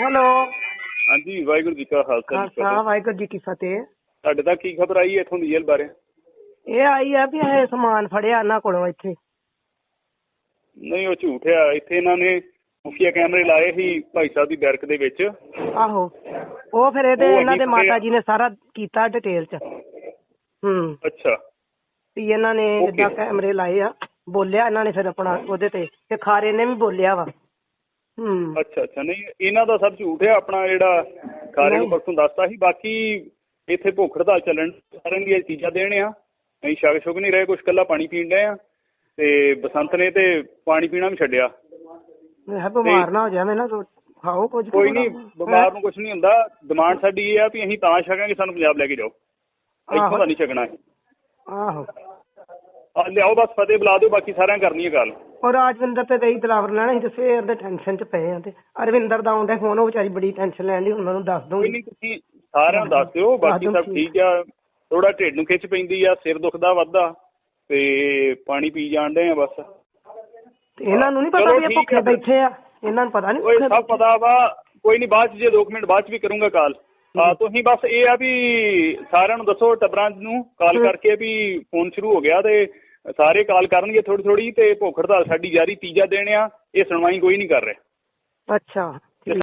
Hello. ਹਾਂਜੀ ਵਾਹਿਗੁਰੂ ਜੀ ਕਾ ਖਾਲਸਾ ਜੀ ਕੀ ਫਤਿਹ। ਵਾਹਿਗੁਰੂ ਜੀ ਕੀ ਫਤਿਹ। ਤੁਹਾਡੇ ਤੱਕ ਕੀ ਖਬਰ ਆਈ ਇਥੋਂ ਦੀ ਜੇਲ੍ਹ ਬਾਰੇ? ਇਹ ਆਈ ਆ ਵੀ ਇਹ ਸਮਾਨ ਫੜਿਆ ਇਹਨਾਂ ਕੋਲੋਂ ਇੱਥੇ। ਨਹੀਂ ਉਹ ਝੂਠ ਆ। ਇੱਥੇ ਇਹਨਾਂ ਨੇ ਖੁਫੀਆ ਕੈਮਰੇ ਲਾਏ ਸੀ ਭਾਈ ਸਾਹਿਬ ਦੀ ਬੈਰਕ ਦੇ ਵਿੱਚ। ਆਹੋ। ਉਹ ਫਿਰ ਇਹਦੇ ਇਹਨਾਂ ਦੇ ਮਾਤਾ। ਜੀ ਨੇ ਸਾਰਾ ਕੀਤਾ ਡਿਟੇਲ ਚ। ਹੂੰ। ਅੱਛਾ। ਵੀ ਇਹਨਾਂ ਨੇ. ਜਿੱਦਾਂ ਕੈਮਰੇ ਲਾਏ ਆ ਬੋਲਿਆ ਇਹਨਾਂ ਨੇ ਫਿਰ ਆਪਣਾ ਉਹਦੇ ਤੇ। ਤੇ ਖਾਰੇ ਨੇ ਵੀ ਬੋਲਿਆ ਵਾ। ਅੱਛਾ ਅੱਛਾ। ਨਹੀਂ ਇਹਨਾਂ ਦਾ ਸਭ ਝੂਠ ਹੈ। ਆਪਣਾ ਜਿਹੜਾ ਖਾਰੇ ਨੂੰ ਨਹੀਂ। ਪਰਸੋਂ ਦੱਸਤਾ ਸੀ। ਬਾਕੀ ਇੱਥੇ ਭੁੱਖ ਹੜਤਾਲ ਚੱਲਣ ਸਾਰਿਆਂ ਦੀਆਂ ਚੀਜ਼ਾਂ ਦੇਣ ਆ। ਅਸੀਂ ਛਕ ਛੁਕ ਨਹੀਂ ਰਹੇ। ਕੁਛ ਕੱਲਾ ਪਾਣੀ ਪੀਣ ਡਏ ਆ। ਤੇ ਬਸੰਤ ਨੇ ਤੇ ਪਾਣੀ ਪੀਣਾ ਵੀ ਛੱਡਿਆ। ਮੈਂ ਬਿਮਾਰ ਨਾ ਹੋ ਜਾਵੇਂ ਨਾ ਖਾਓ ਕੁਝ ਕੋਈ ਨਹੀਂ ਬਿਮਾਰ ਨੂੰ ਕੁਝ ਨਹੀਂ ਹੁੰਦਾ। ਡਿਮਾਂਡ ਸਾਡੀ ਇਹ ਆ ਵੀ ਅਸੀਂ ਤਾਂ ਛਕਾਂਗੇ ਸਾਨੂੰ ਪੰਜਾਬ ਲੈ ਕੇ ਜਾਓ। ਇੱਥੋਂ ਦਾ ਨਹੀਂ ਛਕਣਾ। ਆਹੋ। ਆ ਲਿਆਓ ਬਸ ਫਤਿਹ ਬੁਲਾ ਦਿਓ। ਬਾਕੀ ਸਾਰਿਆਂ ਕਰਨੀ ਹੈ ਗੱਲ। ਔਰ ਰਾਜਵਿੰਦਰ ਤੇ ਦਈ ਦਲਾਵਰ ਲੈਣਾ ਸੀ ਤੇ ਸਵੇਰ ਦੇ ਟੈਨਸ਼ਨ ਚ ਪਏ ਆ ਤੇ ਅਰਵਿੰਦਰ ਦਾ ਆਉਂਦਾ ਫੋਨ ਉਹ ਵਿਚਾਰੀ ਬੜੀ ਟੈਨਸ਼ਨ ਲੈਣ ਦੀ ਹੁਣ ਮੈਨੂੰ ਦੱਸ ਕੋਈ ਦੂੰਗੀ ਨਹੀਂ ਤੁਸੀਂ ਸਾਰਿਆਂ ਨੂੰ ਦੱਸ ਦਿਓ ਬਾਕੀ ਸਭ ਠੀਕ ਆ। ਥੋੜਾ ਢਿੱਡ ਨੂੰ ਖਿੱਚ ਪੈਂਦੀ ਆ ਸਿਰ ਦੁਖਦਾ ਵੱਧਦਾ ਤੇ ਪਾਣੀ ਪੀ ਜਾਣ ਡਏ ਆ ਬਸ। ਤੇ ਇਹਨਾਂ ਨੂੰ ਨਹੀਂ ਪਤਾ ਚਲੋ ਵੀ ਇਹ ਠੀਕ ਭੁੱਖੇ ਆ। ਬੈਠੇ ਆ? ਇਹਨਾਂ ਨੂੰ ਪਤਾ ਨਹੀਂ ਓਏ ਸਭ ਪਤਾ ਵਾ ਕੋਈ ਨਹੀਂ ਬਾਅਦ ਚ ਜੇ 2 ਮਿੰਟ ਬਾਅਦ ਚ ਵੀ ਕਰੂੰਗਾ ਕਾਲ। ਆ ਤੁਸੀਂ ਬਸ ਇਹ ਆ ਵੀ ਸਾਰਿਆਂ ਨੂੰ ਦੱਸੋ ਟੱਬਰਾਂ ਨੂੰ ਕਾਲ। ਕਰਕੇ ਵੀ ਫੋਨ ਸ਼ੁਰੂ ਹੋ ਗਿਆ ਤੇ ਸਾਰੇ ਕਾਲ ਕਰਨਗੇ ਥੋੜੀ ਥੋੜੀ ਤੇ ਭੁੱਖ ਹੜਤਾਲ ਸਾਡੀ ਜਾਰੀ ਤੀਜਾ ਦਿਨ ਆ, ਇਹ ਸੁਣਵਾਈ ਕੋਈ ਨਹੀਂ ਕਰ ਰਿਹਾ। ਅੱਛਾ।